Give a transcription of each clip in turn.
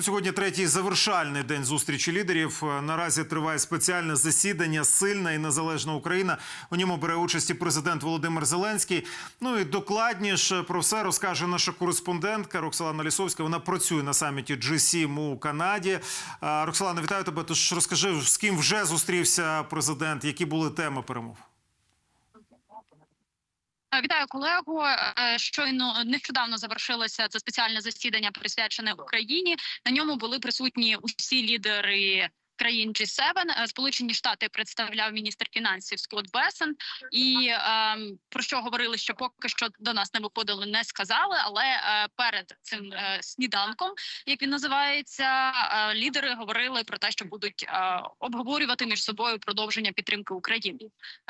Сьогодні третій завершальний день зустрічі лідерів. Наразі триває спеціальне засідання Сильна і незалежна Україна. У ньому бере участь і президент Володимир Зеленський. Ну і докладніше про все розкаже наша кореспондентка Роксолана Лісовська. Вона працює на саміті G7 у Канаді. А, Роксолана, вітаю тебе. Тож розкажи, з ким вже зустрівся президент, які були теми перемов. Е, Вітаю колегу. Е, Щойно нещодавно завершилося це спеціальне засідання, присвячене Україні. На ньому були присутні усі лідери. Країн G7. Е, Сполучені Штати представляв міністр фінансів Скотт Бесен, і ем, про що говорили, що поки що до нас не виходили, не сказали. Але е, перед цим е, сніданком, як він називається, е, лідери говорили про те, що будуть е, обговорювати між собою продовження підтримки України.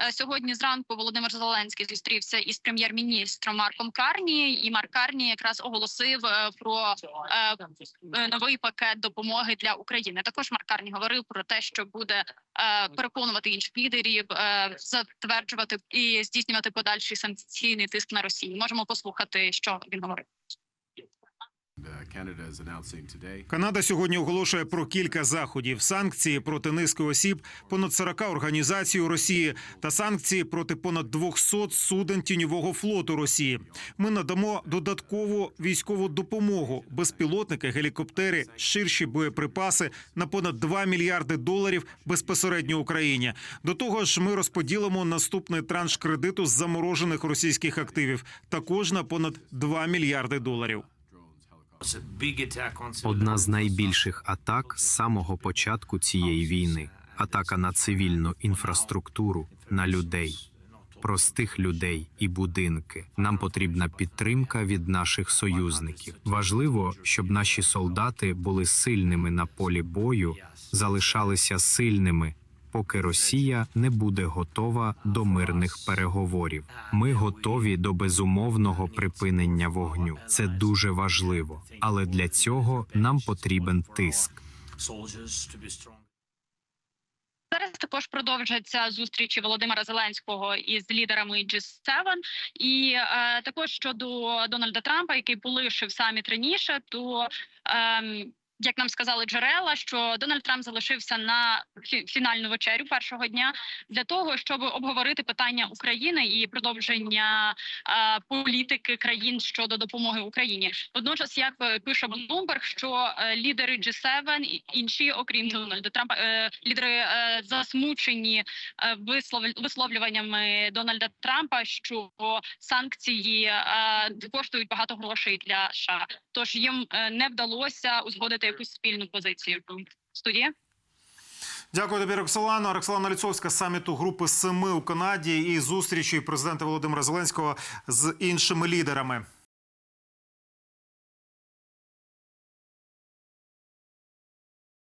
Е, Сьогодні зранку Володимир Зеленський зустрівся із прем'єр-міністром Марком Карні, і Марк Карні якраз оголосив е, про е, е, новий пакет допомоги для України. Також Марк Карні говорив про те, що буде е, переконувати інших лідерів, е, затверджувати і здійснювати подальший санкційний тиск на Росію. Можемо послухати, що він говорив. Канада сьогодні оголошує про кілька заходів: санкції проти низки осіб, понад 40 організацій у Росії та санкції проти понад 200 суден тіньового флоту Росії. Ми надамо додаткову військову допомогу, безпілотники, гелікоптери, ширші боєприпаси на понад 2 мільярди доларів безпосередньо Україні. До того ж, ми розподілимо наступний транш кредиту з заморожених російських активів, також на понад 2 мільярди доларів. Одна з найбільших атак з самого початку цієї війни атака на цивільну інфраструктуру, на людей, простих людей і будинки. Нам потрібна підтримка від наших союзників. Важливо, щоб наші солдати були сильними на полі бою, залишалися сильними. Поки Росія не буде готова до мирних переговорів, ми готові до безумовного припинення вогню. Це дуже важливо, але для цього нам потрібен тиск. Зараз також продовжаться зустрічі Володимира Зеленського із лідерами G7. І е, також щодо Дональда Трампа, який полишив саміт раніше, то ем, як нам сказали джерела, що Дональд Трамп залишився на фінальну вечерю першого дня для того, щоб обговорити питання України і продовження е, політики країн щодо допомоги Україні. Водночас, як е, пише Bloomberg, що е, лідери G7 і інші, окрім Дональда Трампа, е, лідери е, засмучені е, вислов- висловлюваннями Дональда Трампа, що санкції е, коштують багато грошей для США. Тож їм не вдалося узгодити якусь спільну позицію. Студія. Дякую тобі, Роксолано. Роксолана Ліцовська саміту групи семи у Канаді і зустрічі президента Володимира Зеленського з іншими лідерами.